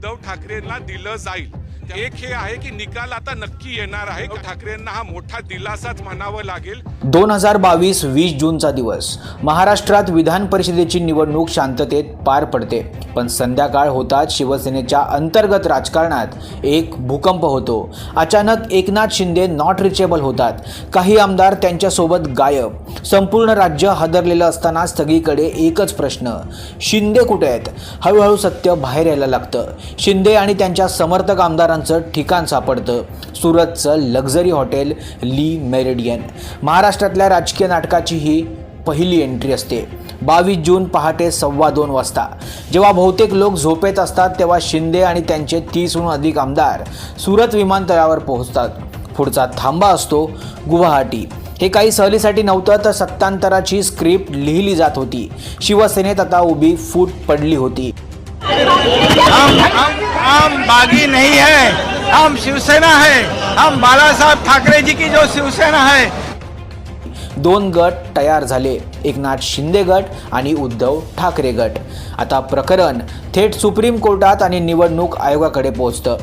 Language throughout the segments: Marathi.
उद्धव ठाकरेंना दिलं जाईल. एक हे आहे की निकाल आता नक्की येणार आहे. ठाकरेंना हा मोठा दिलासाच म्हणावं लागेल. दोन हजार बावीस वीस जूनचा दिवस. महाराष्ट्रात विधान परिषदेची निवडणूक शांततेत पार पडते. पण संध्याकाळ होताच शिवसेनेच्या अंतर्गत राजकारणात एक भूकंप होतो. अचानक एकनाथ शिंदे नॉट रिचेबल होतात. काही आमदार त्यांच्यासोबत गायब. संपूर्ण राज्य हादरलेलं असताना सगळीकडे एकच प्रश्न. शिंदे कुठे आहेत? हळूहळू सत्य बाहेर यायला लागतं. शिंदे आणि त्यांच्या समर्थक आमदारांचं ठिकाण सापडतं. सुरतचं लक्झरी हॉटेल ली मेरिडियन महाराष्ट्रातल्या राजकीय नाटकाची ही पहिली एंट्री असते. बावीस जून पहाटे सव्वा दोन वाजता. जेव्हा बहुतेक लोक झोपेत असतात तेव्हा शिंदे आणि त्यांचे तीसहून अधिक आमदार सुरत विमानतळावर पोहोचतात. पुढचा थांबा असतो गुवाहाटी. हे काही सहलीसाठी नव्हतं तर सत्तांतराची स्क्रिप्ट लिहिली जात होती. शिवसेनेत आता उभी फूट पडली होती. हम हम हम बागी नहीं है। हम शिवसेना है। हम बाला साहब ठाकरे जी की जो शिवसेना है। दोन गट तयार झाले. एकनाथ शिंदे गट आणि उद्धव ठाकरे गट. आता प्रकरण थेट सुप्रीम कोर्टात आणि निवडणूक आयोगाकडे पोहोचतं.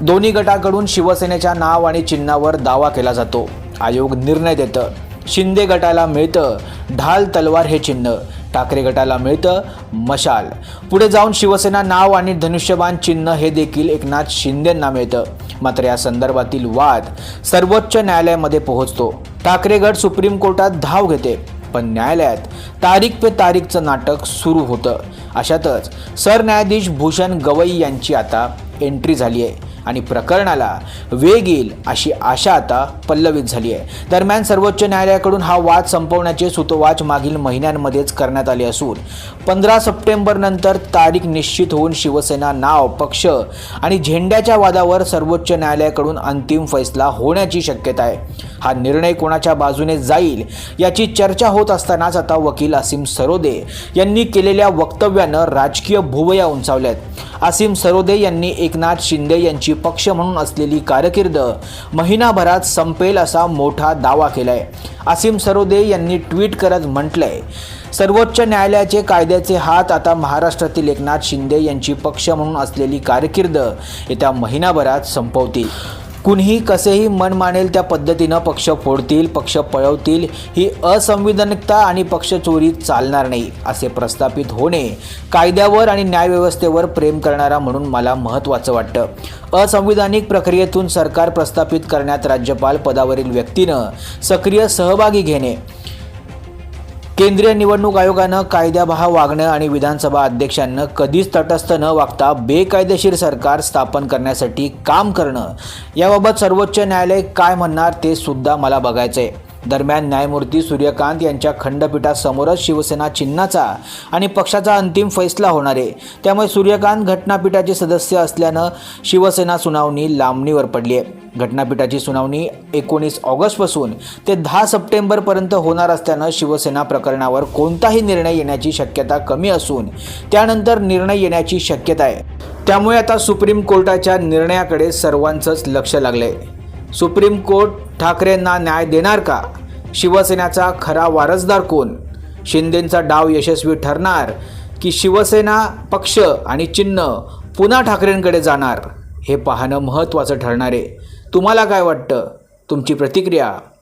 दोन्ही गटाकडून शिवसेनेच्या नाव आणि चिन्हावर दावा केला जातो. आयोग निर्णय देतं. शिंदे गटाला मिळतं ढाल तलवार हे चिन्ह. ठाकरे गटाला मिळतं मशाल. पुढे जाऊन शिवसेना नाव आणि धनुष्यबाण चिन्ह हे देखील एकनाथ शिंदेंना मिळतं. मात्र या संदर्भातील वाद सर्वोच्च न्यायालयामध्ये पोहोचतो. ठाकरे गट सुप्रीम कोर्टात धाव घेते पण न्यायालयात तारीख पे तारीखचं नाटक सुरू होतं. अशातच सरन्यायाधीश भूषण गवई यांची आता एंट्री झाली आहे. आणि प्रकरणाला वेग येईल अशी आशा आता पल्लवित झाली आहे. दरम्यान सर्वोच्च न्यायालयाकडून हा वाद संपवण्याचे सुतोवाच मागील महिन्यांमध्येच करण्यात आले असून पंधरा सप्टेंबर नंतर तारीख निश्चित होऊन शिवसेना नाव पक्ष आणि झेंड्याच्या वादावर सर्वोच्च न्यायालयाकडून अंतिम फैसला होण्याची शक्यता आहे. हा निर्णय कोणाच्या बाजूने जाईल याची चर्चा होत असतानाच आता वकील असीम सरोदे यांनी केलेल्या वक्तव्यानं राजकीय भुवया उंचावल्यात. असीम सरोदे यांनी एकनाथ शिंदे यांची पक्ष म्हणून असलेली कारकीर्द महिनाभरात संपेल असा मोठा दावा केलाय. असीम सरोदे यांनी ट्विट करत म्हटलंय सर्वोच्च न्यायालयाचे कायद्याचे हात आता महाराष्ट्रातील एकनाथ शिंदे यांची पक्ष म्हणून असलेली कारकीर्द येत्या महिनाभरात संपवतील. कुणीही कसेही मन मानेल त्या पद्धतीनं पक्ष फोडतील पक्ष पळवतील ही असंविधानिकता आणि पक्षचोरी चालणार नाही असे प्रस्थापित होणे कायद्यावर आणि न्यायव्यवस्थेवर प्रेम करणारा म्हणून मला महत्त्वाचं वाटतं. असंविधानिक प्रक्रियेतून सरकार प्रस्थापित करण्यात राज्यपाल पदावरील व्यक्तीनं सक्रिय सहभागी घेणे केंद्रीय निवडणूक आयोगानं कायद्याबहा वागणं आणि विधानसभा अध्यक्षांना कधीच तटस्थ न वागता बेकायदेशीर सरकार स्थापन करण्यासाठी काम करणं. याबाबत सर्वोच्च न्यायालय काय म्हणणार ते सुद्धा मला बघायचं आहे दरम्यान न्यायमूर्ती सूर्यकांत यांच्या खंडपीठासमोरच शिवसेना चिन्हाचा आणि पक्षाचा अंतिम फैसला होणार आहे. त्यामुळे सूर्यकांत घटनापीठाचे सदस्य असल्यानं शिवसेना सुनावणी लांबणीवर पडली आहे. घटनापीठाची सुनावणी एकोणीस ऑगस्टपासून ते दहा सप्टेंबरपर्यंत होणार असल्यानं शिवसेना प्रकरणावर कोणताही निर्णय येण्याची शक्यता कमी असून त्यानंतर निर्णय येण्याची शक्यता आहे. त्यामुळे आता सुप्रीम कोर्टाच्या निर्णयाकडे सर्वांचंच लक्ष लागलं आहे सुप्रीम कोर्ट ठाकरेंना न्याय देणार का? शिवसेनेचा खरा वारसदार कोण? शिंदेंचा डाव यशस्वी ठरणार की शिवसेना पक्ष आणि चिन्ह पुन्हा ठाकरेंकडे जाणार? हे पाहणं महत्त्वाचं ठरणार आहे. तुम्हाला काय वाटतं? तुमची प्रतिक्रिया?